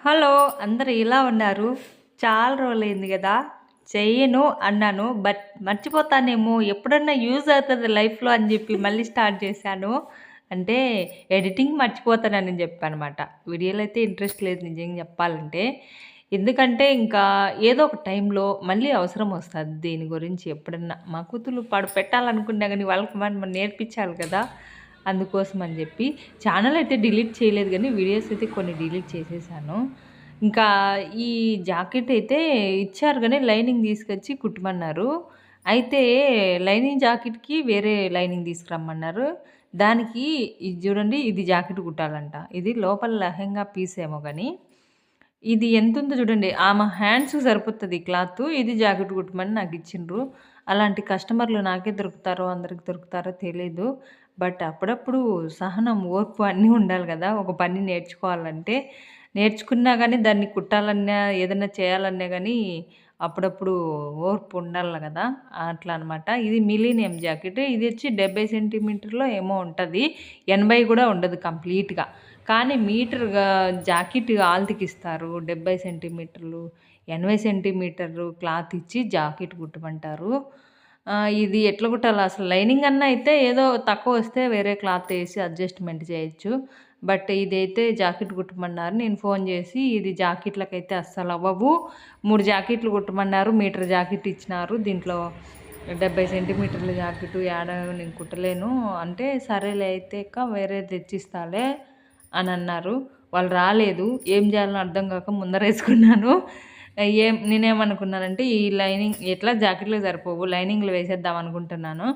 Hello అందరు ఇలా ఉన్నారు. చాలా రోజులైంది కదా. చెయ్యను అన్నాను బట్ మర్చిపోతానేమో ఎప్పుడన్నా యూజ్ అవుతుంది లైఫ్లో అని చెప్పి మళ్ళీ స్టార్ట్ చేశాను. అంటే ఎడిటింగ్ మర్చిపోతానని చెప్పాను అనమాట వీడియోలో అయితే ఇంట్రెస్ట్ లేదు నిజంగా చెప్పాలంటే. ఎందుకంటే ఇంకా ఏదో ఒక టైంలో మళ్ళీ అవసరం వస్తుంది. దీని గురించి ఎప్పుడన్నా మా కూతురు పాడు పెట్టాలనుకున్నా కానీ వాళ్ళకి మనం నేర్పించాలి కదా. అందుకోసం అని చెప్పి ఛానల్ అయితే డిలీట్ చేయలేదు కానీ వీడియోస్ అయితే కొన్ని డిలీట్ చేసేసాను. ఇంకా ఈ జాకెట్ అయితే ఇచ్చారు కానీ లైనింగ్ తీసుకొచ్చి కుట్టమన్నారు. అయితే లైనింగ్ జాకెట్కి వేరే లైనింగ్ తీసుకురమ్మన్నారు. దానికి ఇది చూడండి ఇది జాకెట్ కుట్టాలంట. ఇది లోపల లహంగా పీస్ ఏమో కానీ. ఇది ఎంత ఉందో చూడండి ఆమె హ్యాండ్స్ సరిపోతుంది క్లాత్ ఇది జాకెట్ కుట్టమని నాకు ఇచ్చిండ్రు. అలాంటి కస్టమర్లు నాకే దొరుకుతారో అందరికి దొరుకుతారో తెలియదు బట్ అప్పుడప్పుడు సహనం ఓర్పు అన్నీ ఉండాలి కదా. ఒక పని నేర్చుకోవాలంటే నేర్చుకున్నా కానీ దాన్ని కుట్టాలన్నా ఏదైనా చేయాలన్నా కానీ అప్పుడప్పుడు ఓర్పు ఉండాలి కదా. అట్లా అనమాట ఇది మిలీనియం జాకెట్. ఇది వచ్చి డెబ్బై సెంటీమీటర్లో ఏమో ఉంటుంది. ఎనభై కూడా ఉండదు కంప్లీట్గా. కానీ మీటర్గా జాకెట్ ఆల్తికి ఇస్తారు. డెబ్బై సెంటీమీటర్లు. ఎనభై సెంటీమీటర్లు క్లాత్ ఇచ్చి జాకెట్ కుట్టమంటారు. ఇది ఎట్లా కుట్టాలి? అసలు లైనింగ్ అన్న అయితే ఏదో తక్కువ వస్తే వేరే క్లాత్ వేసి అడ్జస్ట్మెంట్ చేయొచ్చు. బట్ ఇదైతే జాకెట్ కుట్టమన్నారు. నేను ఫోన్ చేసి ఇది జాకెట్లకైతే అస్సలు అవ్వవు. మూడు జాకెట్లు కుట్టమన్నారు. మీటర్ జాకెట్ ఇచ్చినారు. దీంట్లో డెబ్బై సెంటీమీటర్ల జాకెట్ యాడ నేను కుట్టలేను. అంటే సరేలే అయితే ఇక వేరే తెచ్చిస్తాలే అని అన్నారు. వాళ్ళు రాలేదు. ఏం చేయాలని అర్థం కాక ముందరేసుకున్నాను. ఏం నేనేమనుకున్నానంటే ఈ లైనింగ్ ఎట్లా జాకెట్లు సరిపోవు లైనింగ్లు వేసేద్దాం అనుకుంటున్నాను.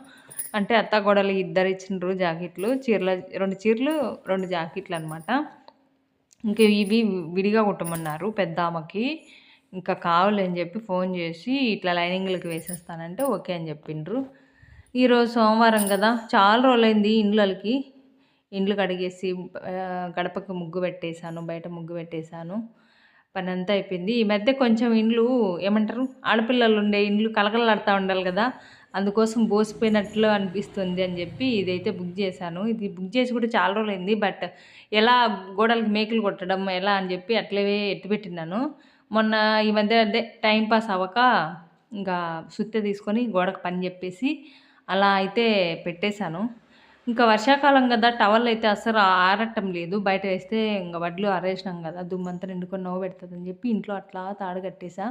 అంటే అత్త గొడవలు ఇద్దరు ఇచ్చిండ్రు జాకెట్లు చీరల రెండు చీరలు రెండు జాకెట్లు అనమాట ఇంకా ఇవి విడిగా కుట్టమన్నారు పెద్ద ఆమెకి. ఇంకా కావాలని చెప్పి ఫోన్ చేసి ఇట్లా లైనింగ్లకి వేసేస్తానంటే ఓకే అని చెప్పిండ్రు. ఈరోజు సోమవారం కదా చాలా రోజులైంది ఇండ్లకి. ఇండ్లు కడిగేసి గడపకి ముగ్గు పెట్టేశాను బయట ముగ్గు పెట్టేశాను. పని అంతా అయిపోయింది. ఈ మధ్య కొంచెం ఇండ్లు ఏమంటారు? ఆడపిల్లలు ఉండే ఇండ్లు కలకలాడుతూ ఉండాలి కదా. అందుకోసం బోసిపోయినట్లు అనిపిస్తుంది అని చెప్పి ఇదైతే బుక్ చేశాను. ఇది బుక్ చేసి కూడా చాలా రోజులైంది. బట్ ఎలా గోడలకి మేకులు కొట్టడం ఎలా అని చెప్పి అట్లే ఎట్టుపెట్టినాను మొన్న ఈ మధ్య అదే టైం పాస్ అవ్వక ఇంకా సుత్తె తీసుకొని గోడకు పని చెప్పేసి అలా అయితే పెట్టేశాను. ఇంకా వర్షాకాలం కదా టవల్ అయితే అసలు ఆరటం లేదు. బయట వేస్తే ఇంకా వడ్లు ఆరేసినాం కదా దుమ్మంతా నిండుకొని నవ్వు పెడుతుందని చెప్పి ఇంట్లో అట్లా తాడు కట్టేసా.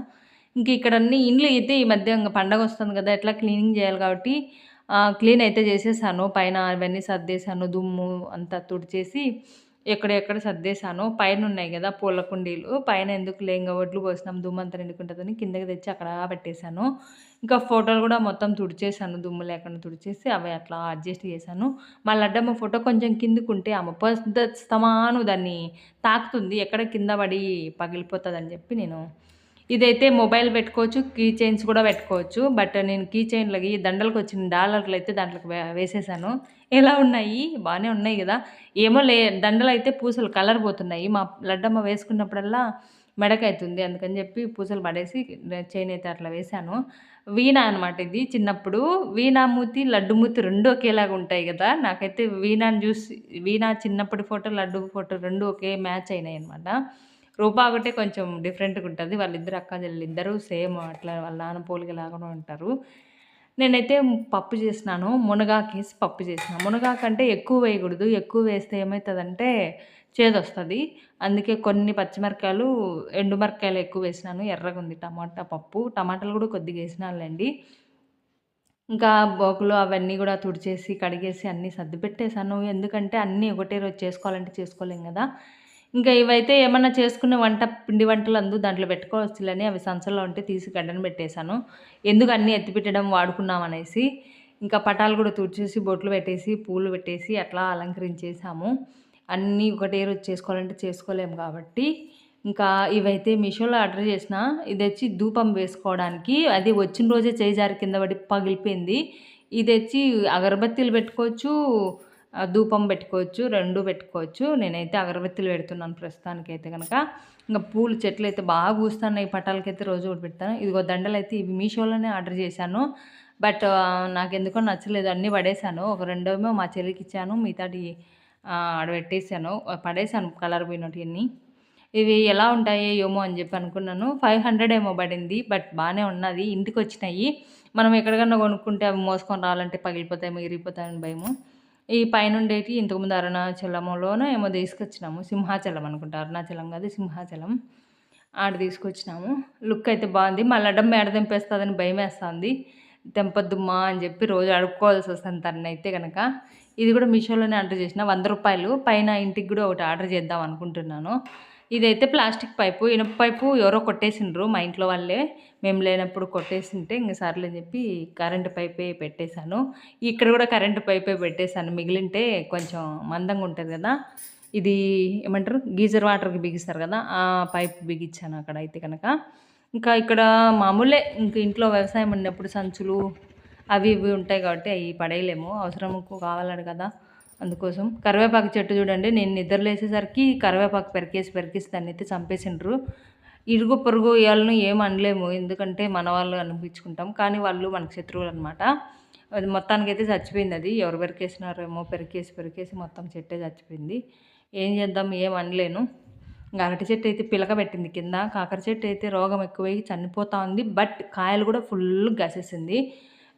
ఇంక ఇక్కడ అన్ని ఇండ్లు అయితే ఈ మధ్య ఇంకా పండగ వస్తుంది కదా ఎట్లా క్లీనింగ్ చేయాలి కాబట్టి క్లీన్ అయితే చేసేసాను. పైన అవన్నీ సర్దేశాను దుమ్ము అంతా తుడిచేసి ఎక్కడెక్కడ సర్దేశాను పైన ఉన్నాయి కదా పూల కుండీలు పైన ఎందుకు లేంగ వడ్లు పోసినాం దుమ్మంతా నిండుకుంటుందని కిందకి తెచ్చి అక్కడ పెట్టేశాను. ఇంకా ఫోటోలు కూడా మొత్తం తుడిచేసాను దుమ్ము లేకుండా తుడిచేసి అవి అట్లా అడ్జస్ట్ చేశాను. మా లడ్డమ్మ ఫోటో కొంచెం కిందకుంటే ఆమె స్తమాను దాన్ని తాకుతుంది ఎక్కడ కింద పడి పగిలిపోతుంది చెప్పి నేను ఇదైతే మొబైల్ పెట్టుకోవచ్చు కీ చైన్స్ కూడా పెట్టుకోవచ్చు. బట్ నేను కీ చైన్లకి దండలకు వచ్చిన డాలర్లు అయితే దాంట్లోకి వేసేసాను. ఎలా ఉన్నాయి? బాగానే ఉన్నాయి కదా. ఏమో లే దండలు అయితే పూసలు కలర్ పోతున్నాయి. మా లడ్డమ్మ వేసుకున్నప్పుడల్లా మెడకైతుంది. అందుకని చెప్పి పూసలు పడేసి చైన్ అయితే అట్లా వేశాను వీణ అనమాట ఇది చిన్నప్పుడు. వీణామూతి లడ్డుమూతి రెండు ఒకేలాగా ఉంటాయి కదా. నాకైతే వీణాను చూసి వీణా చిన్నప్పటి ఫోటో లడ్డు ఫోటో రెండు ఒకే మ్యాచ్ అయినాయి అనమాట రూపా ఒకటే కొంచెం డిఫరెంట్గా ఉంటుంది. వాళ్ళిద్దరు అక్క చెల్లెలు ఇద్దరు సేమ్ అట్లా వాళ్ళ నాన్న పోలికలాగానే ఉంటారు. నేనైతే పప్పు చేసినాను. మునగాకేసి పప్పు చేసిన. మునగాకంటే ఎక్కువ వేయకూడదు. ఎక్కువ వేస్తే ఏమవుతుందంటే చేదొస్తుంది అందుకే కొన్ని పచ్చిమిరకాయలు ఎండుమిరకాయలు ఎక్కువ వేసినాను. ఎర్రగా ఉంది టమాటా పప్పు. టమాటాలు కూడా కొద్దిగా వేసినానులేండి. ఇంకా బోకులు అవన్నీ కూడా తుడిచేసి కడిగేసి అన్నీ సర్ది పెట్టేశాను. ఎందుకంటే అన్నీ ఒకటే రోజు చేసుకోవాలంటే చేసుకోలేం కదా. ఇంకా ఇవైతే ఏమన్నా చేసుకునే వంట పిండి వంటలు అందు దాంట్లో పెట్టుకోవచ్చులని అవి సంచల్లో ఉంటే తీసి గడ్డను పెట్టేశాను. ఎందుకు అన్నీ ఎత్తిపెట్టడం వాడుకున్నాం అనేసి. ఇంకా పటాలు కూడా తుడిచేసి బొట్లు పెట్టేసి పూలు పెట్టేసి అట్లా అలంకరించేసాము అన్నీ ఒకటే రోజు చేసుకోవాలంటే చేసుకోలేము కాబట్టి. ఇంకా ఇవైతే మీషోలో ఆర్డర్ చేసిన ఇది వచ్చి ధూపం వేసుకోవడానికి. అది వచ్చిన రోజే చేయి జారి కింద పడి పగిలిపోయింది. ఇది వచ్చి అగరబత్తీలు పెట్టుకోవచ్చు ధూపం పెట్టుకోవచ్చు రెండు పెట్టుకోవచ్చు. నేనైతే అగరబత్తులు పెడుతున్నాను ప్రస్తుతానికి అయితే కనుక ఇంకా పూలు చెట్లు అయితే బాగా పూస్తున్నాయి. పటాలకైతే రోజు ఒకటి పెడతాను. ఇదిగో దండలు అయితే ఇవి మీషోలోనే ఆర్డర్ చేశాను. బట్ నాకు ఎందుకో నచ్చలేదు. అన్నీ పడేశాను. ఒక రెండోమో మా చెల్లికి ఇచ్చాను. మిగతాటి ఆడ పెట్టేశాను. పడేశాను కలర్ పోయినట్టు ఇవి ఎలా ఉంటాయి ఏమో అని చెప్పి అనుకున్నాను. ఫైవ్ హండ్రెడ్ ఏమో పడింది. బట్ బాగానే ఉన్నది. ఇంటికి వచ్చినాయి మనం ఎక్కడికన్నా కొనుక్కుంటే అవి మోసుకొని రావాలంటే పగిలిపోతాయి మిగిలిపోతాయని భయము. ఈ పైన ఉండేటి ఇంతకుముందు అరుణాచలంలోనో ఏమో తీసుకొచ్చినాము. సింహాచలం అనుకుంటా. అరుణాచలం కాదు సింహాచలం. ఆడ తీసుకొచ్చినాము. లుక్ అయితే బాగుంది. మళ్ళీ అడ్డం మేడ తెంపేస్తుందని భయం వేస్తుంది. తెంపొద్దుమ్మా అని చెప్పి రోజు అడుక్కోవాల్సి వస్తుంది తనైతే కనుక ఇది కూడా మీషోలోనే ఆర్డర్ చేసిన. వంద రూపాయలు. పైన ఇంటికి కూడా ఒకటి ఆర్డర్ చేద్దాం అనుకుంటున్నాను. ఇదైతే ప్లాస్టిక్ పైపు. ఇనుప పైపు ఎవరో కొట్టేసిండ్రు మా ఇంట్లో వాళ్ళే. మేము లేనప్పుడు కొట్టేసింటే ఇంక సర్లే అని చెప్పి కరెంటు పైపే పెట్టేశాను. ఇక్కడ కూడా కరెంటు పైపే పెట్టేశాను. మిగిలింటే కొంచెం మందంగా ఉంటుంది కదా. ఇది ఏమంటారు? గీజర్ వాటర్కి బిగిస్తారు కదా. ఆ పైప్ బిగించాను అక్కడ అయితే కనుక. ఇంకా ఇక్కడ మామూలే ఇంక ఇంట్లో వ్యవసాయం ఉన్నప్పుడు సంచులు అవి ఇవి ఉంటాయి కాబట్టి అవి పడేయలేము. అవసరం కావాలని కదా. అందుకోసం కరివేపాకు చెట్టు చూడండి. నేను నిద్రలేసేసరికి కరివేపాకు పెరికేసి పెరికేసి దాన్ని అయితే చంపేసిండ్రు. ఇరుగు పొరుగు ఇవాళను ఏం అనలేము. ఎందుకంటే మన వాళ్ళు అనిపించుకుంటాం. కానీ వాళ్ళు మనకు శత్రువులు అనమాట అది మొత్తానికి అయితే చచ్చిపోయింది అది. ఎవరు పెరికేసినారేమో పెరికేసి పెరికేసి మొత్తం చెట్టే చచ్చిపోయింది. ఏం చేద్దాం? ఏం అనలేను. అరటి చెట్టు అయితే పిలక పెట్టింది కింద. కాకర చెట్టు అయితే రోగం ఎక్కువై చనిపోతా ఉంది. బట్ కాయలు కూడా ఫుల్ గసేసింది.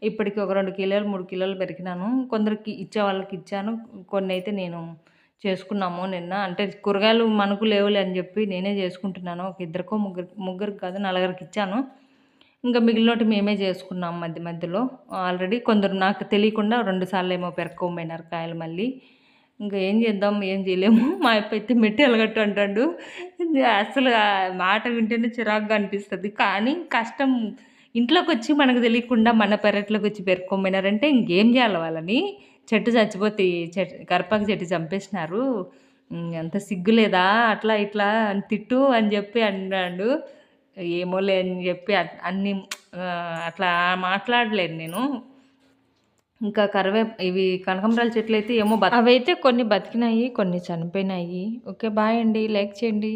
ఇప్పటికి ఒక రెండు కిలోలు మూడు కిలోలు పెరిగినాను. కొందరికి ఇచ్చే వాళ్ళకి ఇచ్చాను. కొన్ని అయితే నేను చేసుకున్నాము నిన్న. అంటే కూరగాయలు మనకు లేవులే అని చెప్పి నేనే చేసుకుంటున్నాను. ఒక ఇద్దరికో ముగ్గురు ముగ్గురికి కాదు నలుగురికి ఇచ్చాను. ఇంకా మిగిలినటి మేమే చేసుకున్నాం మధ్య మధ్యలో. ఆల్రెడీ కొందరు నాకు తెలియకుండా రెండు సార్లు ఏమో పెరక్కోమైనారు కాయలు మళ్ళీ. ఇంకా ఏం చేద్దాం ఏం చేయలేము. మా అప్ప అయితే మెట్టి ఎలగట్టు అంటాడు. అసలు మాట వింటేనే చిరాకుగా అనిపిస్తుంది. కానీ కష్టం ఇంట్లోకి వచ్చి మనకు తెలియకుండా మన పెరట్లోకి వచ్చి పెరుక్కోమైనారంటే ఇంకేం చేయాలి వాళ్ళని? చెట్టు చచ్చిపోతే చెట్టు కరపాకు చెట్టు చంపేసినారు. అంత సిగ్గులేదా అట్లా ఇట్లా అని తిట్టు అని చెప్పి అన్నాడు. ఏమోలే అని చెప్పి అన్ని అట్లా మాట్లాడలేను నేను. ఇంకా కరివే ఇవి కనకంబరాల చెట్లు అయితే ఏమో అవైతే కొన్ని బతికినాయి కొన్ని చనిపోయినాయి. ఓకే బాయ్ అండి. లైక్ చేయండి.